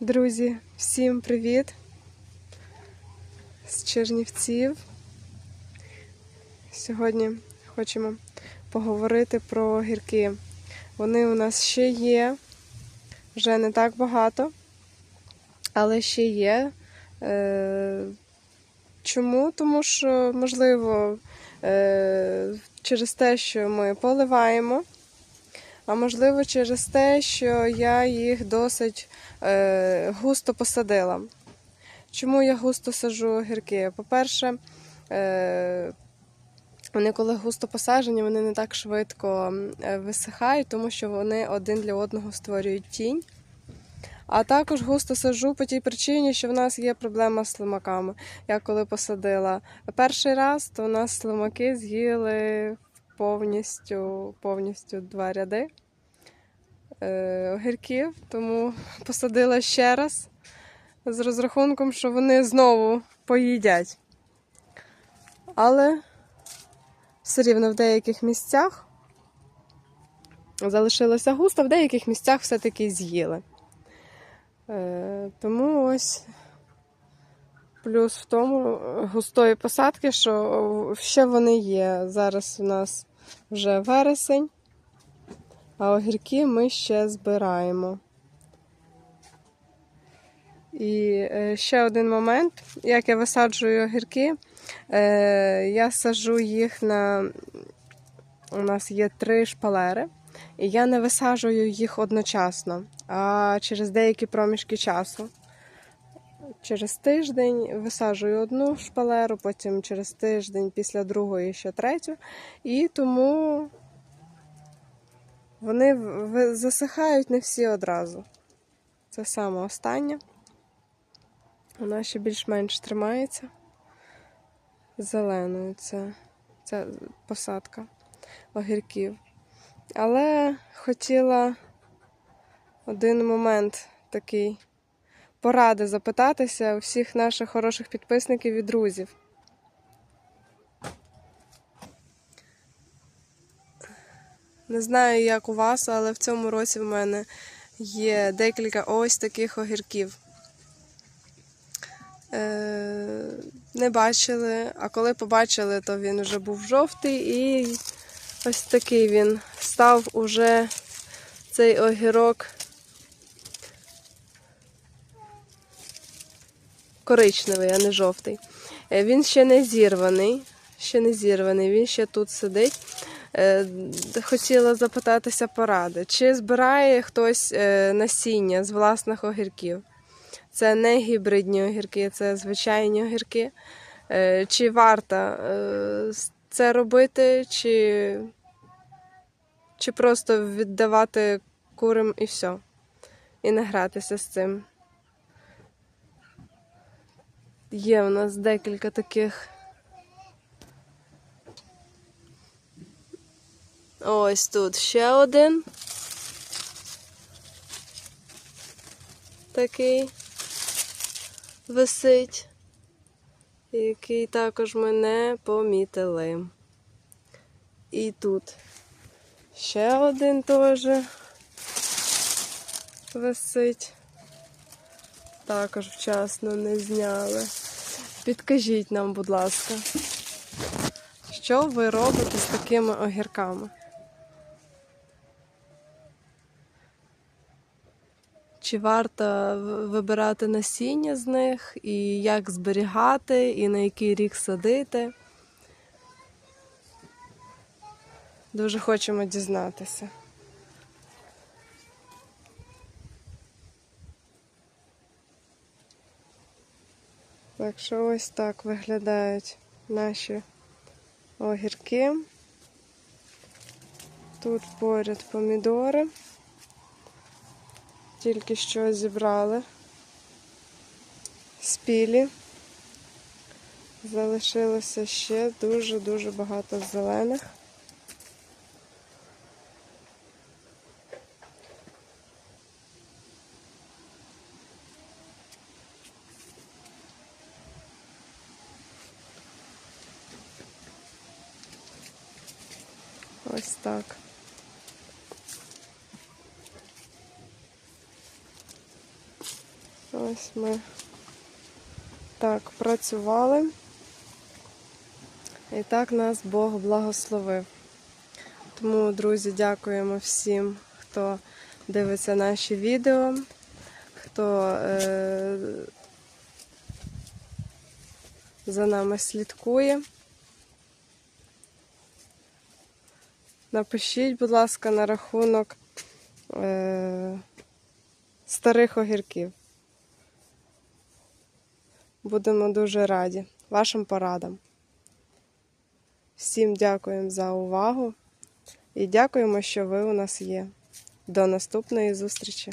Друзі, всім привіт! З Чернівців. Сьогодні хочемо поговорити про гірки. Вони у нас ще є, вже не так багато, але ще є. Е, Чому? Тому що, можливо, е, через те, що ми поливаємо, а можливо, через те, що я їх досить е, густо посадила. Чому я густо саджу огірки? По-перше, е, вони, коли густо посаджені, вони не так швидко е, висихають, тому що вони один для одного створюють тінь. А також густо саджу по тій причині, що в нас є проблема з слимаками. Я коли посадила перший раз, то у нас слимаки з'їли повністю, повністю два ряди е, огірків, тому посадила ще раз з розрахунком, що вони знову поїдять. Але все рівно в деяких місцях залишилося густо, в деяких місцях все-таки з'їли. Е, Тому ось плюс в тому е, густої посадки, що ще вони є. Зараз у нас вже вересень, а огірки ми ще збираємо. І е, ще один момент, як я висаджую огірки, е, я саджу їх на. У нас є три шпалери, і я не висаджую їх одночасно, а через деякі проміжки часу. Через тиждень висаджую одну шпалеру, потім через тиждень після другої ще третю. І тому вони засихають не всі одразу. Це саме останнє. Вона ще більш-менш тримається. Зеленою це, це посадка огірків. Але хотіла один момент такий поради запитатися у всіх наших хороших підписників і друзів. Не знаю, як у вас, але в цьому році в мене є декілька ось таких огірків. Е, не бачили, а коли побачили, то він вже був жовтий і ось такий він став уже цей огірок коричневий, а не жовтий. Е, Він ще не зірваний, ще не зірваний, він ще тут сидить. Е, Хотіла запитатися поради, чи збирає хтось е, насіння з власних огірків? Це не гібридні огірки, це звичайні огірки. Чи варто це робити, чи, чи просто віддавати курам і все, і не гратися з цим? Є у нас декілька таких. Ось тут ще один. Такий висить, який також ми не помітили. І тут ще один теж висить. Також вчасно не зняли. Підкажіть нам, будь ласка, що ви робите з такими огірками? Чи варто вибирати насіння з них, і як зберігати, і на який рік садити? Дуже хочемо дізнатися. Так що ось так виглядають наші огірки. Тут поряд помідори. Тільки що зібрали спілі. Залишилося ще дуже-дуже багато зелених. Ось так. Ось ми так працювали. І так нас Бог благословив. Тому, друзі, дякуємо всім, хто дивиться наші відео, хто е- за нами слідкує. Напишіть, будь ласка, на рахунок е- старих огірків. Будемо дуже раді вашим порадам. Всім дякуємо за увагу і дякуємо, що ви у нас є. До наступної зустрічі!